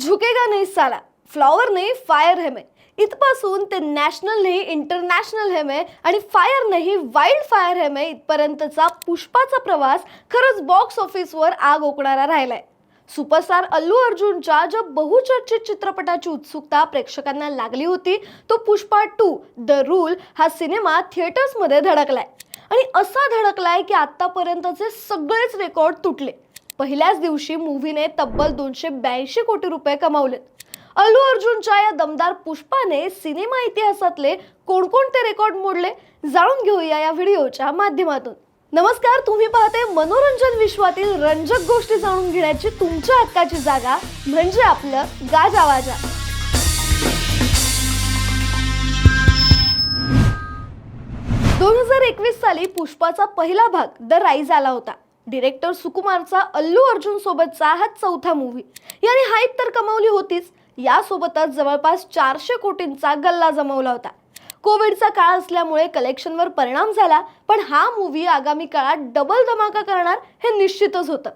झुकेगा नाही साला. फ्लॉवर नाही फायर हेमे इथपासून ते नॅशनल नाही इंटरनॅशनल हेमे आणि फायर नाही वाईल्ड फायर हेमे इथपर्यंतचा पुष्पाचा प्रवास खरंच बॉक्स ऑफिसवर आग ओकणारा राहिलाय. सुपरस्टार अल्लू अर्जुनच्या ज्या बहुचर्चित चित्रपटाची उत्सुकता प्रेक्षकांना लागली होती तो पुष्पा टू द रूल हा सिनेमा थिएटर्समध्ये धडकलाय. आणि असा धडकलाय की आतापर्यंतचे सगळेच रेकॉर्ड तुटले. पहिल्याच दिवशी मूव्हीने तब्बल दोनशे ब्याऐंशी कोटी रुपये कमावलेत. अल्लू अर्जुनच्या या दमदार पुष्पाने सिनेमा इतिहासातले कोणकोणते रेकॉर्ड मोडले जाणून घेऊया या व्हिडिओच्या माध्यमातून. नमस्कार तुम्ही पाहते मनोरंजन विश्वातील रंजक गोष्टी जाणून घेण्याची तुमच्या हक्काची जागा म्हणजे आपलं गाजावाजा दोन हजार एकवीस साली पुष्पाचा पहिला भाग द राईज आला होता. डिरेक्टर सुकुमारचा अल्लू अर्जुन सोबतचा हा चौथा मूव्ही याने हाईप तर कमावली होतीच. यासोबतच जवळपास चारशे कोटींचा गल्ला जमवला होता. कोविडचा काळ असल्यामुळे कलेक्शनवर परिणाम झाला पण हा मूव्ही आगामी काळात डबल धमाका करणार हे निश्चितच होतं.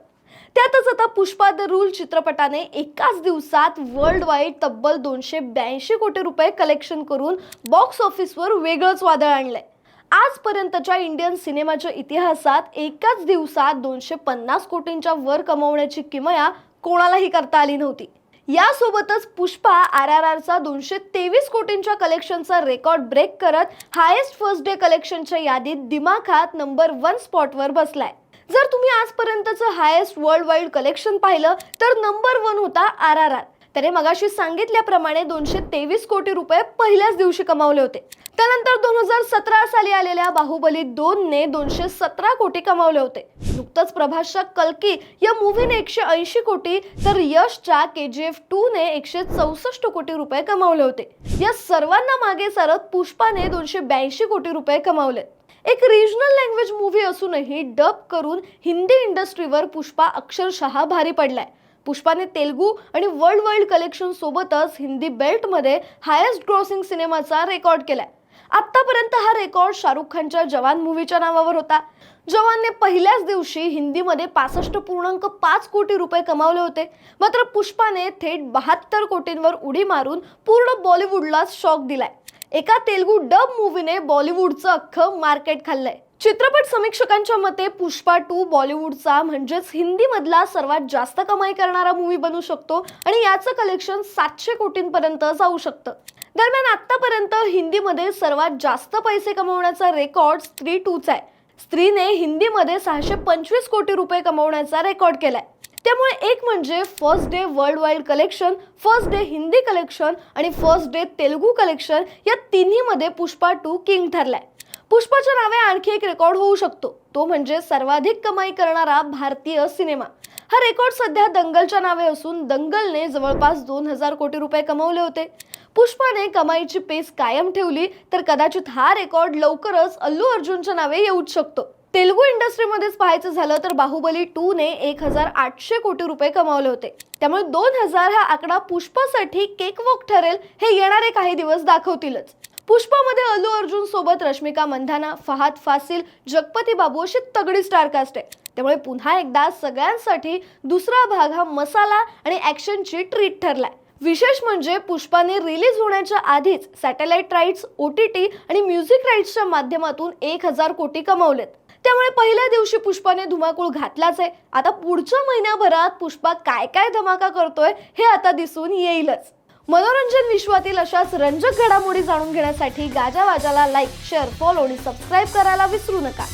त्यातच आता पुष्पा द रूल चित्रपटाने एकाच दिवसात वर्ल्ड वाईड तब्बल दोनशे ब्याऐंशी कोटी रुपये कलेक्शन करून बॉक्स ऑफिसवर वेगळंच वादळ आणलंय. आजपर्यंतच्या इंडियन सिनेमाच्या इतिहासात एकाच दिवसात दोनशे पन्नास कोटींच्या वर कमवण्याची किमया कोणालाही करता आली नव्हती. यासोबतच पुष्पा आर आर आरचा दोनशे तेवीस कोटींच्या कलेक्शनचा रेकॉर्ड ब्रेक करत हायेस्ट फर्स्ट डे कलेक्शनच्या यादीत दिमाखात नंबर वन स्पॉटवर बसलाय. जर तुम्ही आजपर्यंतचं हायेस्ट वर्ल्ड वाईड कलेक्शन पाहिलं तर नंबर वन होता आर आर आर त्याने मगाशी सांगितल्याप्रमाणे दोनशे तेवीस कोटी रुपये पहिल्याच दिवशी कमावले होते. त्यानंतर दोन हजार सतरा साली आलेल्या बाहुबली दोन ने दोनशे सतरा कोटी कमावले होते. नुकतंच प्रभासच्या कल्की या मूव्हीने एकशे ऐंशी कोटी तर यशच्या के जी एफ टू ने एकशे चौसष्ट कोटी रुपये कमावले होते. या सर्वांना मागे सरत पुष्पाने दोनशे ब्याऐंशी कोटी रुपये कमावले. एक रिजनल लँग्वेज मूव्ही असूनही डब करून हिंदी इंडस्ट्रीवर पुष्पा अक्षरशः भारी पडलाय. पुष्पाने तेलगू आणि वर्ल्ड वाईल्ड कलेक्शन सोबतच हिंदी बेल्टमध्ये हायेस्ट ग्रॉसिंग सिनेमाचा रेकॉर्ड केलाय. आतापर्यंत हा रेकॉर्ड शाहरुख खानच्या जवान मूवीच्या नावावर होता. जवानने पहिल्याच दिवशी हिंदीमध्ये पासष्ट पूर्णांक पाच कोटी रुपये कमावले होते. मात्र पुष्पाने थेट बहात्तर कोटींवर उडी मारून पूर्ण बॉलिवूडलाच शॉक दिलाय. एका तेलगू डब मूवीने बॉलिवूडचं अख्खं मार्केट खाल्लंय. चित्रपट समीक्षकांच्या मते पुष्पा टू बॉलिवूडचा म्हणजेच हिंदीमधला सर्वात जास्त कमाई करणारा मूवी बनू शकतो आणि याचं कलेक्शन सातशे कोटींपर्यंत जाऊ शकतं. दरम्यान आतापर्यंत हिंदीमध्ये सर्वात जास्त पैसे कमवण्याचा रेकॉर्ड स्त्री टूचा आहे. स्त्रीने हिंदीमध्ये सहाशे पंचवीस कोटी रुपये कमवण्याचा रेकॉर्ड केलाय. त्यामुळे एक म्हणजे first day world wide collection first day Hindi collection आणि फर्स्ट डे तेलुगू कलेक्शन या तिन्हीमध्ये पुष्पा टू किंग ठरलाय. पुष्पाच्या नावे आणखी एक रेकॉर्ड होऊ शकतो. तो म्हणजे सर्वाधिक कमाई करणारा भारतीय सिनेमा हा रेकॉर्ड सध्या दंगलच्या नावे असून दंगलने जवळपास दोन हजार कोटी रुपये कमवले होते. पुष्पाने कमाईची पेस कायम ठेवली तर कदाचित हा रेकॉर्ड लवकरच अल्लू अर्जुनच्या नावे येऊच शकतो. तेलुगू इंडस्ट्रीमध्येच पाहायचं झालं तर बाहुबली टू ने एक हजार आठशे कोटी रुपये कमावले होते. त्यामुळे दोन हजार हा आकडा पुष्पासाठी केकवॉक ठरेल हे येणारे काही दिवस दाखवतीलच. पुष्पामध्ये अल्लू अर्जुन सोबत रश्मिका मंधाना फहाद फासिल जगपती बाबू अशी तगडी स्टारकास्ट आहे. त्यामुळे पुन्हा एकदा सगळ्यांसाठी दुसरा भाग हा मसाला आणि ॲक्शनची ट्रीट ठरलाय. विशेष म्हणजे पुष्पाने रिलीज होण्याच्या आधीच satellite rights O T T आणि म्युझिक राईट्सच्या माध्यमातून एक हजार कोटी कमावलेत. त्यामुळे पहिल्या दिवशी पुष्पाने धुमाकूळ घातलाच आहे. आता पुढच्या महिन्याभरात पुष्पा काय काय धमाका करतोय हे आता दिसून येईलच. मनोरंजन विश्वातील अशाच रंजक घडामोडी जाणून घेण्यासाठी गाजावाजाला लाईक शेअर फॉलो आणि सबस्क्राईब करायला विसरू नका.